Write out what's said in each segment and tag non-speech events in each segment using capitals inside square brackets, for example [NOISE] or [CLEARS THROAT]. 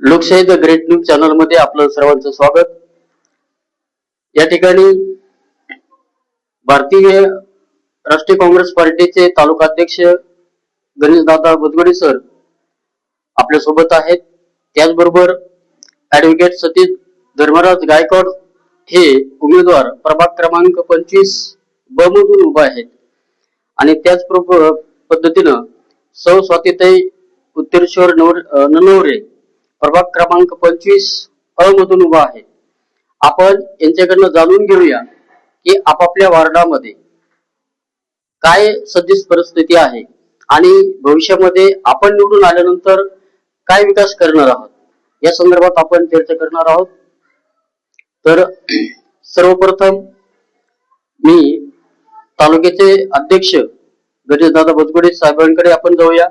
लोकशाही the great news चॅनलमध्ये आपलं सर्वांचं स्वागत. या ठिकाणी भारतीय राष्ट्रीय काँग्रेस पार्टीचे तालुका अध्यक्ष गणेशदादा बुधगडे सर आपल्यासोबत आहेत. त्याचबरोबर ऍडव्होकेट सतीश धर्मराज गायकवाड हे उमेदवार प्रभाग क्रमांक पंचवीस ब मधून उभा आहेत. आणि त्याच प्र- पद्धतीनं सौ स्वातीताई उत्तरेश्वर नवर ननवरे प्रभाग क्रमांक पंचवीस अ मधून उभा आहे. आपण यांच्याकडनं जाणून घेऊया की आपापल्या वार्डामध्ये काय सध्या परिस्थिती आहे आणि भविष्यामध्ये आपण निवडून आल्यानंतर काय विकास करणार आहोत? या संदर्भात आपण चर्चा करणार आहोत. तर [CLEARS THROAT] सर्वप्रथम मी तालुक्याचे अध्यक्ष गणेशदादा बदगुडे साहेबांकडे आपण जाऊया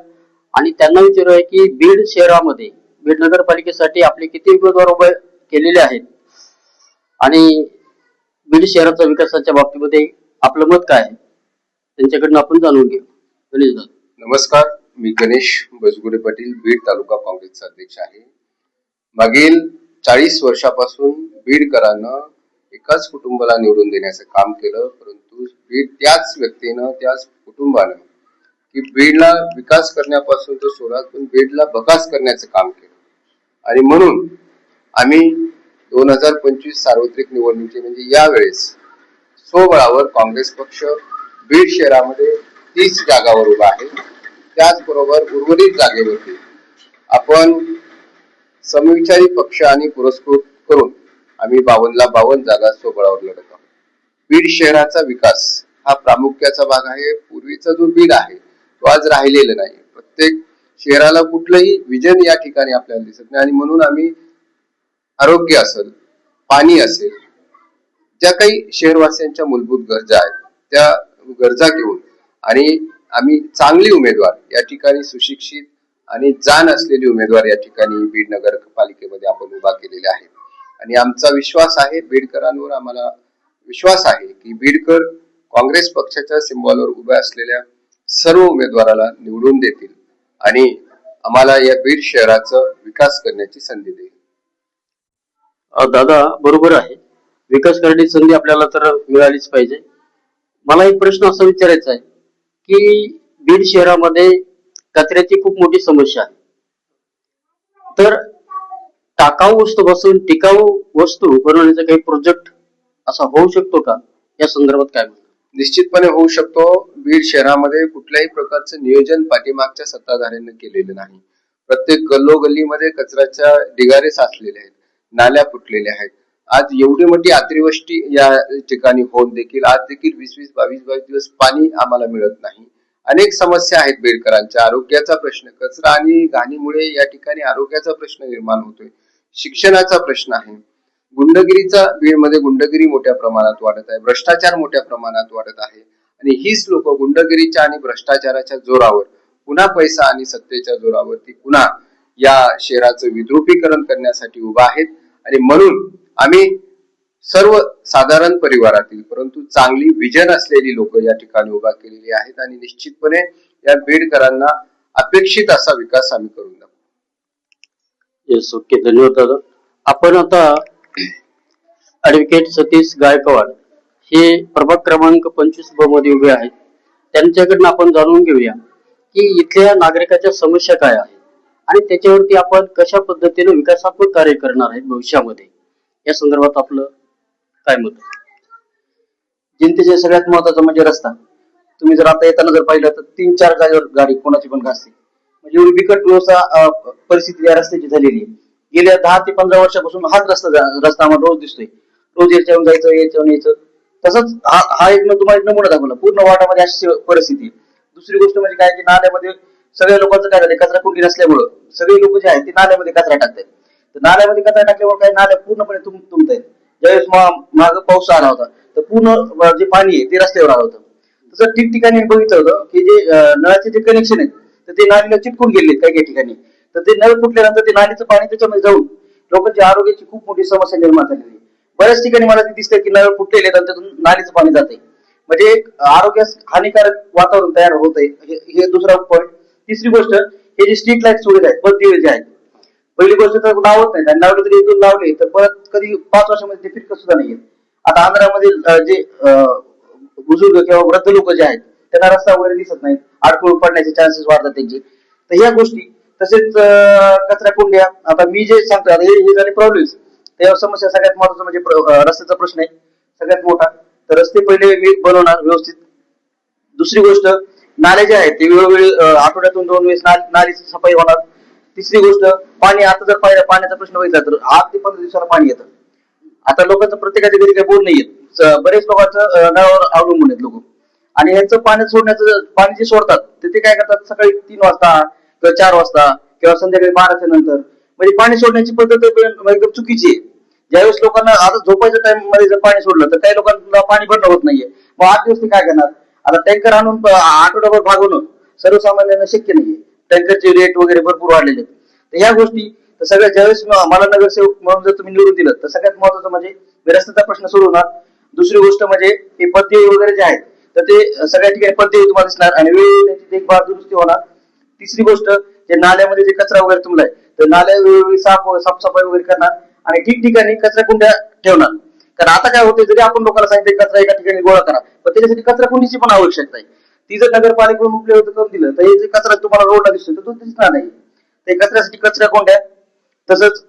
आणि त्यांना विचारूया की बीड शहरामध्ये बीड नगरपालिकेसाठी आपले किती उमेदवार उभे केलेले आहेत? आणि बीड शहराच्या विकासाच्या बाबतीमध्ये आपलं मत काय आहे? त्यांच्याकडनं आपण जाणून घेऊ. गणेश नमस्कार मी गणेश बसगुडे पाटील बीड तालुका काँग्रेसचा अध्यक्ष आहे. मागील चाळीस वर्षापासून बीडकरांना एकाच कुटुंबाला निवडून देण्याचं काम केलं परंतु बीड त्याच व्यक्तीनं त्याच कुटुंबानं की बीडला विकास करण्यापासून तर सोडा पण बीडला बकास करण्याचं काम केलं. आणि म्हणून आम्ही दोन हजार पंचवीस सार्वत्रिक निवडणुकी म्हणजे यावेळेस स्वबळावर काँग्रेस पक्ष बीड शहरामध्ये तीस जागावर उभा आहे. त्याचबरोबर उर्वरित जागेवरती आपण समविचारी पक्ष आणि पुरस्कृत करून आम्ही बावनला बावन्न जागा स्वबळावर लढत आहोत. बीड शहराचा विकास हा प्रामुख्याचा भाग आहे. पूर्वीचा जो बीड आहे तो आज राहिलेला नाही. प्रत्येक शहराला कुठलंही विजन या ठिकाणी आपल्याला दिसत नाही. आणि म्हणून आम्ही आरोग्य असेल पाणी असेल ज्या काही शहरवासियांच्या मूलभूत गरजा आहेत त्या गरजा घेऊन आणि आम्ही चांगली उमेदवार या ठिकाणी सुशिक्षित आणि जाण असलेली उमेदवार या ठिकाणी बीड नगर पालिकेमध्ये आपण उभा केलेले आहेत. आणि आमचा विश्वास आहे बीडकरांवर आम्हाला विश्वास आहे की बीडकर काँग्रेस पक्षाच्या सिम्बॉलवर उभ्या असलेल्या सर्व उमेदवाराला निवडून देतील. आणि आम्हाला या बीड शहराचा विकास करण्याची संधी देईल. दादा बरोबर आहे. विकास करण्याची संधी आपल्याला तर मिळालीच पाहिजे. मला एक प्रश्न असा विचारायचा आहे की बीड शहरामध्ये कचऱ्याची खूप मोठी समस्या आहे. तर टाकाऊ वस्तूपासून टिकाऊ वस्तू बनवण्याचा काही प्रोजेक्ट असा होऊ शकतो का? या संदर्भात काय म्हणणं? निश्चितपणे होऊ शकतो. बीड शहरामध्ये कुठल्याही प्रकारचं नियोजन पाठीमागच्या सत्ताधाऱ्यांनी केलेलं नाही. प्रत्येक गल्लोगल्लीमध्ये कचऱ्याच्या ढिगारे साचलेले आहेत. नाल्या फुटलेल्या आहेत. आज एवढी मोठी अतिवृष्टी या ठिकाणी होऊन देखील आज देखील वीस वीस बावीस बावीस दिवस पाणी आम्हाला मिळत नाही. अनेक समस्या आहेत बीडकरांच्या. आरोग्याचा प्रश्न कचरा आणि घाणीमुळे या ठिकाणी आरोग्याचा प्रश्न निर्माण होतोय. शिक्षणाचा प्रश्न आहे. गुंडगिरीचा वेळमध्ये गुंडगिरी मोठ्या प्रमाणात वाढत आहे भ्रष्टाचार मोठ्या प्रमाणात वाढत आहे. आणि हीच लोक गुंडगिरीच्या आणि भ्रष्टाचाराच्या जोरावर पुन्हा पैसा आणि सत्तेच्या जोरावरती पुन्हा या शहराचं विद्रुपीकरण करण्यासाठी उभा आहेत. आणि म्हणून आम्ही सर्व साधारण परिवारातील परंतु चांगली विजन असलेली लोक या ठिकाणी उभा केलेली आहेत आणि निश्चितपणे या बीडकरांना अपेक्षित असा विकास आम्ही करून दाखवू. येस ओके धन्यवाद दादा. आपण आता ऍडव्होकेट सतीश गायकवाड हे प्रभाग क्रमांक पंचवीस ब मध्ये उभे आहेत. त्यांच्याकडनं आपण जाणून घेऊया की इथल्या नागरिकाच्या समस्या काय आहेत आणि त्याच्यावरती आपण कशा पद्धतीने विकासात्मक कार्य करणार आहेत भविष्यामध्ये? या संदर्भात आपलं काय मत जनतेचे सगळ्यात महत्त्वाचा म्हणजे रस्ता. तुम्ही जर आता येताना जर पाहिलं तर तीन चार जागेवर गाडी कोणाची पण घासते. म्हणजे एवढी बिकट व्यवस्था परिस्थिती या रस्त्याची झालेली आहे. गेल्या दहा ते पंधरा वर्षापासून हाच रस्ता रस्ता आम्हाला रोज दिसतोय. रोज याच्यावर जायचं याच्यावर यायचं. तसंच हा हा एक तुम्हाला एक नमुना दाखवला. पूर्ण वाटामध्ये अशी परिस्थिती दुसरी गोष्ट म्हणजे काय की नाल्यामध्ये सगळ्या लोकांचं काय झालं कचरा कुंडी नसल्यामुळं. सगळे लोक जे आहेत ते नाल्यामध्ये कचरा टाकतात तर नाल्यामध्ये कचरा टाकल्यामुळे काय? नाल्या पूर्णपणे तुम तुमत ज्यावेळेस माग पाऊस आला होता तर पूर्ण जे पाणी आहे ते रस्त्यावर आलं होतं. तसं ठिकठिकाणी मी बघितलं होतं की जे नळाचे जे कनेक्शन आहेत तर ते नालीला चिटकून गेले काही काही ठिकाणी. तर ते नळ फुटल्यानंतर ते नालीचं पाणी त्याच्यामध्ये जाऊन लोकांच्या आरोग्याची खूप मोठी समस्या निर्माण झालेली आहे. बऱ्याच ठिकाणी मला ते दिसतंय की नळ फुटलेले आणि त्यातून नालीचं पाणी जाते म्हणजे एक आरोग्यास हानिकारक वातावरण तयार होत आहे हे दुसरा पॉईंट तिसरी गोष्ट हे जे स्ट्रीट लाइट सोडत आहेत बस दिवे जे आहेत. पहिली गोष्ट तर लावत नाही आणि लावले तरी एक लावले तर परत कधी पाच वर्षामध्ये ते फिरकत सुद्धा नाहीये आता आंध्रामधील जे अं, बुजुर्ग किंवा वृद्ध लोक जे आहेत त्यांना रस्ता वगैरे दिसत नाहीत. अडकूळ पडण्याचे चान्सेस वाढतात त्यांचे. तर ह्या गोष्टी तसेच कचरा कुंड्या. आता मी जे सांगतो आता हे हे झाले प्रॉब्लेम्स त्यावर समस्या सगळ्यात महत्त्वाचा म्हणजे रस्त्याचा प्रश्न आहे. सगळ्यात मोठा. तर रस्ते पहिले मी बनवणार व्यवस्थित. दुसरी गोष्ट नाले जे आहेत ते वेळोवेळी आठवड्यातून दोन वेळेस नालीची सफाई होणार. तिसरी गोष्ट पाणी आता जर पाहिलं पाण्याचा प्रश्न बघितला तर आठ ते पंधरा दिवसाला पाणी येतं. आता लोकांचं प्रत्येकाच्या घरी काही बोर नाही येत. बरेच लोकांचं गावावर नळावर अवलंबून आहेत लोक. आणि यांचं पाणी सोडण्याचं पाणी जे सोडतात ते ते काय करतात? सकाळी तीन वाजता किंवा चार वाजता किंवा संध्याकाळी बाराच्या नंतर. म्हणजे पाणी सोडण्याची पद्धत एकदम चुकीची आहे. ज्यावेळेस लोकांना आता झोपायच्या टाइममध्ये जर पाणी सोडलं तर काही लोकांना पाणी भरणं होत नाहीये. मग आठ दिवस ते काय करणार? आता टँकर आणून आठवडाभर भागवणं सर्वसामान्यांना शक्य नाहीये. टँकरचे रेट वगैरे भरपूर वाढलेले आहेत. तर ह्या गोष्टी तर सगळ्या ज्यावेळेस मला नगरसेवक म्हणून जर तुम्ही निवडून दिलं तर सगळ्यात महत्वाचं म्हणजे रस्त्याचा प्रश्न सोडवणार. दुसरी गोष्ट म्हणजे हे पद्य वगैरे जे आहेत तर ते सगळ्या ठिकाणी पद्य तुम्हाला दिसणार आणि वेळोवेळी त्याची देखभाल दुरुस्ती होणार. तिसरी गोष्ट जे नाल्यामध्ये जे कचरा वगैरे तुमलाय तर नाल्या वेळोवेळी साफ साफसफाई वगैरे करणार आणि ठिकठिकाणी कचरा कुंड्या ठेवणार. कारण आता काय होते जरी आपण लोकांना सांगितलं कचरा एका ठिकाणी गोळा करा पण त्याच्यासाठी कचरा कुंडीची पण आवश्यकता आहे. ती जर नगरपालिकेकडून उपलब्ध करून दिलं तर हे जे कचरा तुम्हाला रोडला दिसतो तर तो दिसणार नाही. ते कचऱ्यासाठी कचरा कोंड्या तसंच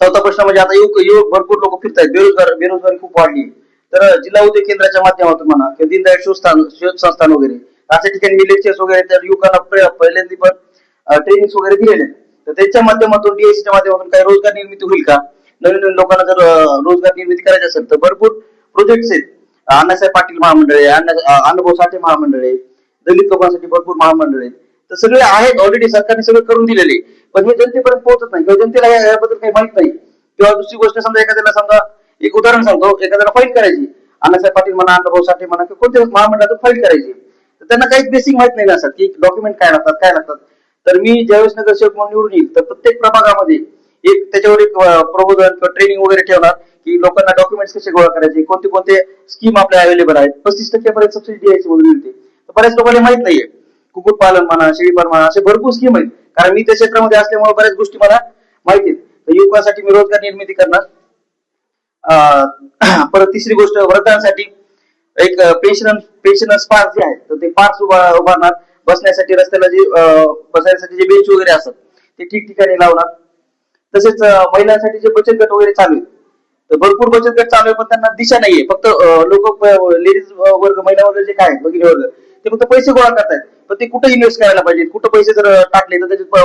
चौथा प्रश्न म्हणजे आता युवक युवक भरपूर लोक फिरतायत. बेरोजगार बेरोजगारी खूप वाढली तर जिल्हा उद्योग केंद्राच्या माध्यमातून म्हणा किंवा दीनदयाळ शोध संस्थान वगैरे अशा ठिकाणी विलेजेस वगैरे त्या युवकांना पहिल्यांदा पण ट्रेनिंग वगैरे दिलेले तर त्याच्या माध्यमातून डीएससीच्या माध्यमातून काही रोजगार निर्मिती होईल का? नवीन नवीन लोकांना जर रोजगार निर्मिती करायची असेल तर भरपूर प्रोजेक्ट्स आहेत. अण्णासाहेब पाटील महामंडळ आहे अनुभव अण्णाभाऊ साठे महामंडळ आहे दलित लोकांसाठी भरपूर महामंडळ आहेत. तर सगळे आहेत ऑलरेडी सरकारने सगळं करून दिलेले. पण हे जनतेपर्यंत पोहोचत नाही किंवा जनतेला याबद्दल काही माहीत नाही. किंवा दुसरी गोष्ट समजा एखाद्याला समजा एक उदाहरण सांगतो एखाद्याला फाईल करायची. अण्णासाहेब पाटील म्हणा अण्णाभाऊ साठे म्हणा किंवा कोणत्या महामंडळातून फाईल करायची. तर त्यांना काहीच बेसिक माहीत नाही असतात की डॉक्युमेंट काय लागतात काय लागतात. तर मी ज्यावेळेस नगरसेवक म्हणून निवडून येईल तर प्रत्येक प्रभागामध्ये एक त्याच्यावर एक प्रबोधन किंवा ट्रेनिंग वगैरे ठेवणार की लोकांना डॉक्युमेंट्स कसे गोळा करायचे कोणते कोणते स्कीम आपल्या अवेलेबल आहेत. पस्तीस टक्क्यापर्यंत सबसिडी द्यायची म्हणून मिळते. तर बऱ्याच लोकांना माहीत नाहीये. कुक्कुटपालन म्हणा शेळीपालन म्हणा असे भरपूर स्कीम आहेत. कारण मी त्या क्षेत्रामध्ये असल्यामुळे बऱ्याच गोष्टी मला माहिती आहेत. तर युवकांसाठी मी रोजगार निर्मिती करणार. अं, [CLEARS THROAT] परत तिसरी गोष्ट वृद्धांसाठी एक पेन्शन पेन्शनर्स पार्क जे आहेत तर ते पार्क उभारणार. बसण्यासाठी रस्त्याला जे बसण्यासाठी जे बेंच वगैरे असतात ते ठिकठिकाणी लावणार. तसेच महिलांसाठी जे बचत गट वगैरे चालू आहे तर भरपूर बचत गट चालू आहे पण त्यांना दिशा नाहीये. फक्त लोक लेडीज वर्ग महिला वर्ग जे काय आहेत, भगिनी वर्ग ते फक्त पैसे गोळा करतायत. पण ते कुठे इन्व्हेस्ट करायला पाहिजे कुठं पैसे जर टाकले तर त्याच्यात वाढ